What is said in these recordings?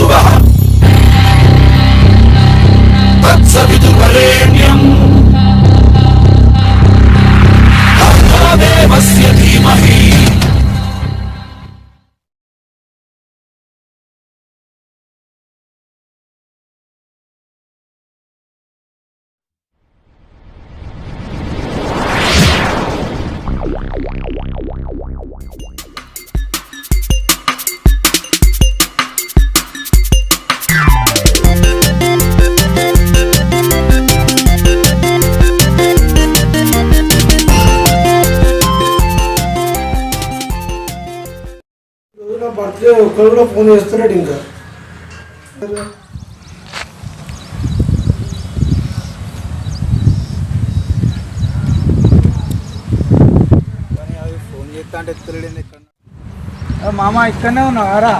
subah ఒక్కరు కూడా phone చేస్తున్నాడు ఇంకా. మామ ఇక్కడనే ఉన్నావారా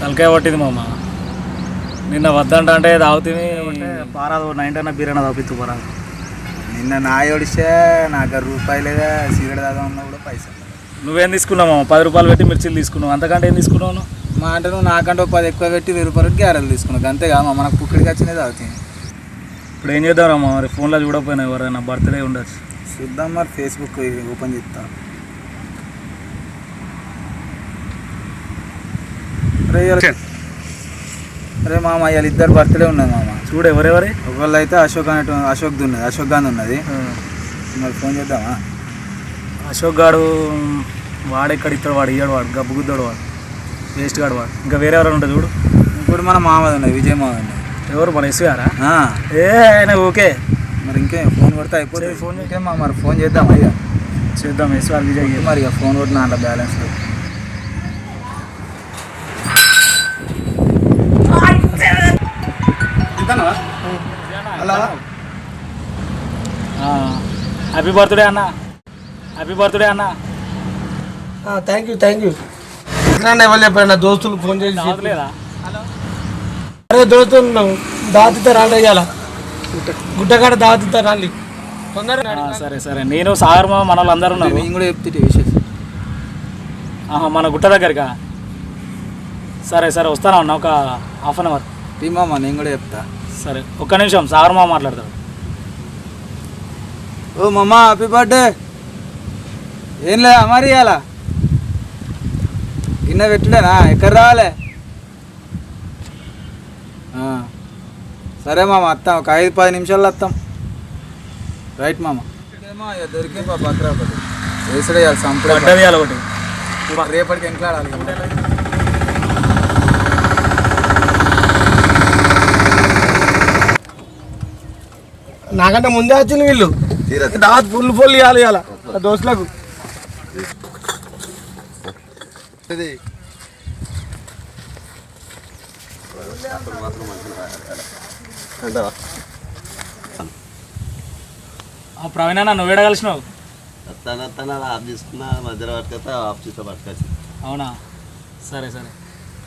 తలకాయ పట్టింది మామ. నిన్న వద్దంట అంటే తాగుతుంది పారాదు నైన్టీ అన్న బీరన్న తాపిత్తు పారాదు. నిన్న నా ఒడిస్తే నాకు రూపాయి లేదా సిగరెట్ దాకా ఉన్నా కూడా పైసలు. నువ్వేం తీసుకున్నావు పది రూపాయలు పెట్టి మిర్చిలు తీసుకున్నావు. అంతకంటే ఏం తీసుకున్నావు? మా అంటే నువ్వు నాకంటే ఒక పది ఎక్కువ పెట్టి వెయ్యి రూపాయలు గ్యారెలు తీసుకున్నావు. అంతే కాదు మనకు పుక్కడికి వచ్చినది తాగుతుంది. ఇప్పుడు ఏం చేద్దాం రామా మరి ఫోన్లో చూడకపోయినా ఎవరైనా బర్త్డే ఉండొచ్చు. చూద్దాం మరి ఫేస్బుక్ ఓపెన్ చేస్తా. అరే మామ ఇవాళ ఇద్దరు బర్త్డే ఉన్నది మామ. చూడు ఎవరెవరి? ఒకళ్ళు అయితే అశోక్ అనేటు అశోక్ ఉన్నది అశోక్ గాంధీ ఉన్నది. మరి ఫోన్ చేద్దామా? అశోక్ గాడు వాడు ఎక్కడ ఇస్తాడు వాడు ఇయ్యాడు వాడు గబ్బు గుద్దాడు వాడు వేస్ట్ గాడు వాడు. ఇంకా వేరే ఎవరైనా ఉంటుంది చూడు. ఇప్పుడు మన మామది ఉన్నది విజయ్ మామది ఉన్నది. ఎవరు? మన ఎస్ గారా? ఏ ఆయన ఓకే. మరి ఇంకే ఫోన్ కొడితే అయిపోతుంది. చేయి, ఫోన్. ఇంకేం మామ మరి ఫోన్ చేద్దామా ఇక? చేద్దాం ఎస్ గారు విజయ్ చేద్దాం. మరి ఇక ఫోన్ కొట్టిన అంట బ్యాలెన్స్. ఆ, హ్యాపీ బర్త్డే అన్న. హ్యాపీ బర్త్డే అన్న. థ్యాంక్ యూ థ్యాంక్ యూ ఎక్కడ ఎవరు చెప్పారు నా దోస్తులు ఫోన్ చేసి అరే దోస్తులు దాతితో రాండి ఇవాళ గుట్టకాడ దాతితో రాండి. తొందరగా సరే సరే. నేను సాగర్ మామ మన వాళ్ళందరూ ఉన్నారు. నేను కూడా చెప్తే విషయం ఆహా, మన గుట్ట దగ్గరకా? సరే సరే వస్తానా అన్న ఒక హాఫ్ అన్ అవర్. టీ మామ నేను కూడా చెప్తా. సరే ఒక్క నిమిషం సాగర్ మామ మాట్లాడతాడు. ఓ మమ్మ హ్యాపీ బర్త్డే ఏం లేదా మరి ఇవాళ గిన్నె పెట్టుడేనా? ఎక్కడ రావాలి? ఆ, సరే మామ వస్తాం ఒక ఐదు పది నిమిషాల్లో వస్తాం రైట్ మామ. దొరికింది పాప బక్రా ఒకటి. వేసుడే సంపడే అలా ఒకటి. రేపటికి ఎంట్లాడాలి నాకంటే ముందే వచ్చింది వీళ్ళు. దావత్ ఫుల్ ఫుల్ ఇవ్వాలి ఇవాళ దోస్తులకు. ఆ ప్రవీణ అన్న నువ్వేడ కలిసినావు? తన తన ఆఫ్ తీసుకున్న మధ్యలో పట్టుకొస్తే ఆఫ్ చేస్తే పట్టుకొచ్చి అవునా? సరే సరే.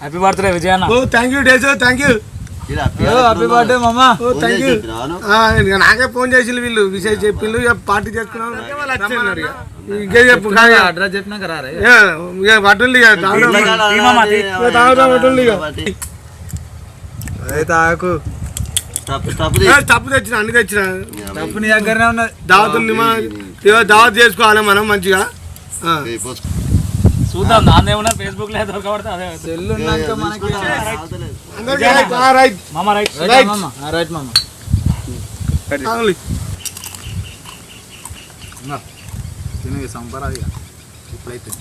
హ్యాపీ బర్త్డే విజయ్ ఓ థ్యాంక్ యూ డేస్ థ్యాంక్ యూ హ్యాపీ బర్త్డే మామ. ఓ థ్యాంక్ యూ నాకే ఫోన్ చేసి వీళ్ళు. విషయం చెప్పిండు పార్టీ చేసుకున్నాం వచ్చేసినారు ఇక. చెప్పు కానీ అడ్రస్ చెప్పినాక రారా తప్పు తెచ్చిన అన్ని తెచ్చిన. తప్పు నీ దగ్గరనే ఉన్నది దావతుల్ని దావత్ చేసుకోవాలి మనం మంచిగా. ఆ. చూద్దాం ఏమన్నా ఫేస్బుక్లో దొరకబడితే అదే సెల్లు ఉన్నాక మనకి రైట్. ఆ, రైట్. మామ రైట్ రైట్ మామ. ఆ, రైట్ మామ. తినవి సంపరాది ఇక. ఇప్పుడైతే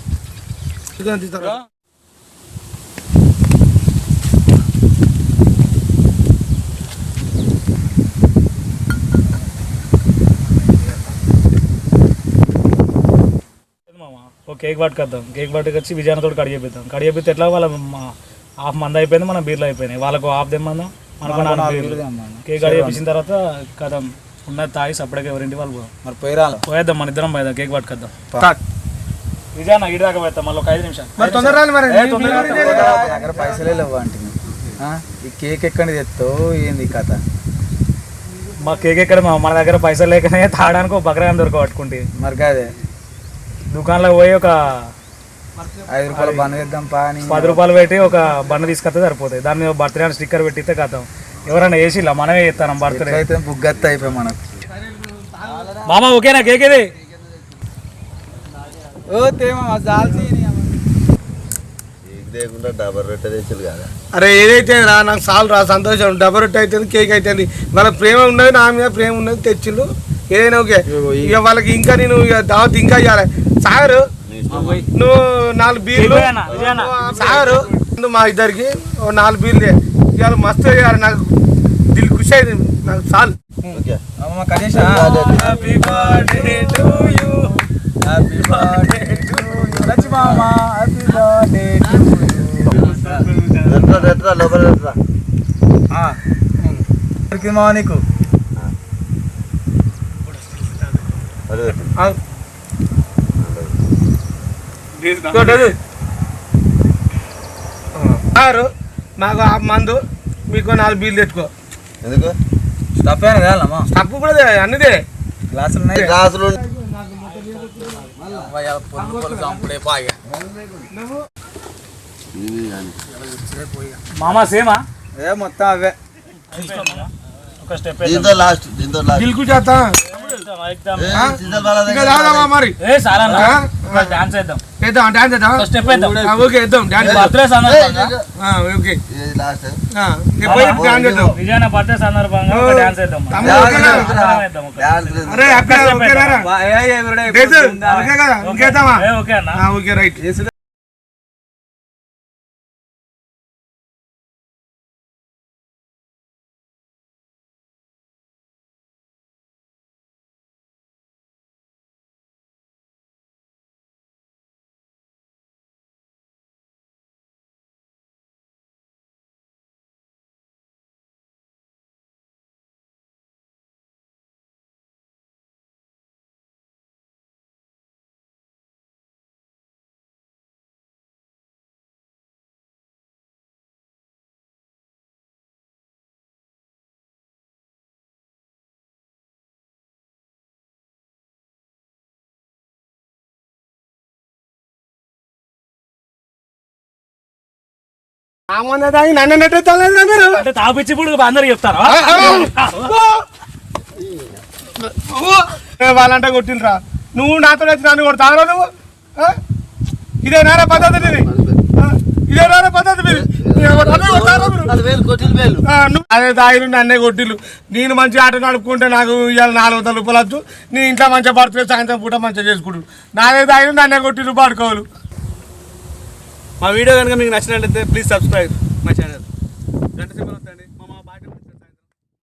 కేక్ పట్టుకొద్దాం. కేక్ పట్టుకొచ్చి విజయానతో కడి చేపిద్దాం. కడి చేపిస్తే ఎట్లా వాళ్ళ మా- హాఫ్ మంది అయిపోయింది మన బీర్లు అయిపోయినాయి. వాళ్ళకు హాఫ్ దెమ్మందాం మనకు కేక్ కడి చేపించిన తర్వాత కథం. ఉన్నది తాగి సపరేట్గా ఎవరింటి వాళ్ళు మరి పోయిరాల? పోయేద్దాం మన ఇద్దరం పోయేద్దాం కేక్ పట్టుకొద్దాం. విజయాన ఇటు దాకా పోతాం మళ్ళీ ఒక ఐదు నిమిషాలు. మరి తొందర మరి. దగ్గర పైసలే లేవు అంటే ఈ కేక్ ఎక్కడ తెస్తావు ఏంది కథ? మా కేక్ ఎక్కడ? మా- మన దగ్గర పైసలు లేకనే తాగడానికి ఒక బకరా దొరక పట్టుకుంటే. మరి కాదే? దుకాణంలో పోయి ఒక ఐదు రూపాయలు బంద్ చేద్దాం పా పది రూపాయలు పెట్టి ఒక బండ తీసుకొస్తే సరిపోతాయి. దాని మీద బర్త్డే స్టిక్కర్ పెట్టితే కథం ఎవరైనా వేసిలా మనమే చేస్తాం బర్త్డే. అయితే బుగ్గత్త అయిపోయి మనకు మామ ఓకేనా? కేక్ ఇది ఓ తేమా జాల్సి అరే ఏదైతే రా నాకు చాలు రా సంతోషం. డబల్ రొట్టె అవుతుంది కేక్ అవుతుంది వాళ్ళ ప్రేమ ఉన్నది నా మీద ప్రేమ ఉన్నది తెచ్చిళ్ళు. ఏదైనా ఓకే. ఇక వాళ్ళకి ఇంకా నేను ఇక దావత్ ఇంకా ఇవ్వాలి సాగరు నువ్వు నాలుగు బీర్లు. సాగరు మా ఇద్దరికి ఓ నాలుగు బీర్లు. ఇవాళ మస్తు ఇవ్వాలి నాకు దిల్ ఖుషి అయింది. నాకు చాలు. Happy birthday to you happy birthday to you Lachchi మామ హ్యాపీ బర్త్డే టు యు ఎట్లా లోపల ఎట్లా దొరికింది మామ నీకు. ఆ. సాగరు మాకు ఆ మందు మీకు నాలుగు బీర్లు తెచ్చుకో ఎందుకు? స్టఫ్ అయినా కాదమ్మా తప్పు కూడా అన్నిదే. గ్లాసులు ఉన్నాయి. గ్లాసులు. మామ సేమా? ఏ మొత్తం అవే. ఒక స్టెప్ దీంతో లాస్ట్ దీంతో లాస్ట్ దిల్ మరి? ఏ సారా? డాన్స్ ఒక స్టెప్ ఓకే వేద్దాం డాన్స్ బర్త్డే సందర్భంగా. ఆ, ఓకే. లాస్ట్ డాన్స్ విజయన బర్త్డే సందర్భంగా డాన్స్. అరే రా? ఏ, ఏ, కదా అన్న. ఓకే రైట్ నన్ను నెట్టేస్తాను అందరూ. అంటే తాపిచ్చి ఇప్పుడు అందరు చెప్తారు? ఏ, వాళ్ళంట కొట్టిండ్రా. నువ్వు నాతో వచ్చి నన్ను కొడతావురా నువ్వు? ఇదే నారా పద్ధతి ఇది? ఇదే నారా పద్ధతి మీరు? అది తాగిరు నన్నే కొట్టిల్లు నేను మంచి ఆట నడుపుకుంటే నాకు ఇవాళ నాలుగు వందల రూపాయలు వచ్చు నేను ఇంట్లో మంచిగా పడుతుంది సాయంత్రం పూట మంచిగా చేసుకుంటు నాదే తాగిరు నన్నే కొట్టిల్లు పడుకోవాలి. మా వీడియో కనుక మీకు నచ్చినట్లయితే ప్లీజ్ సబ్స్క్రైబ్ మా ఛానల్ గంట సింబల్ వస్తే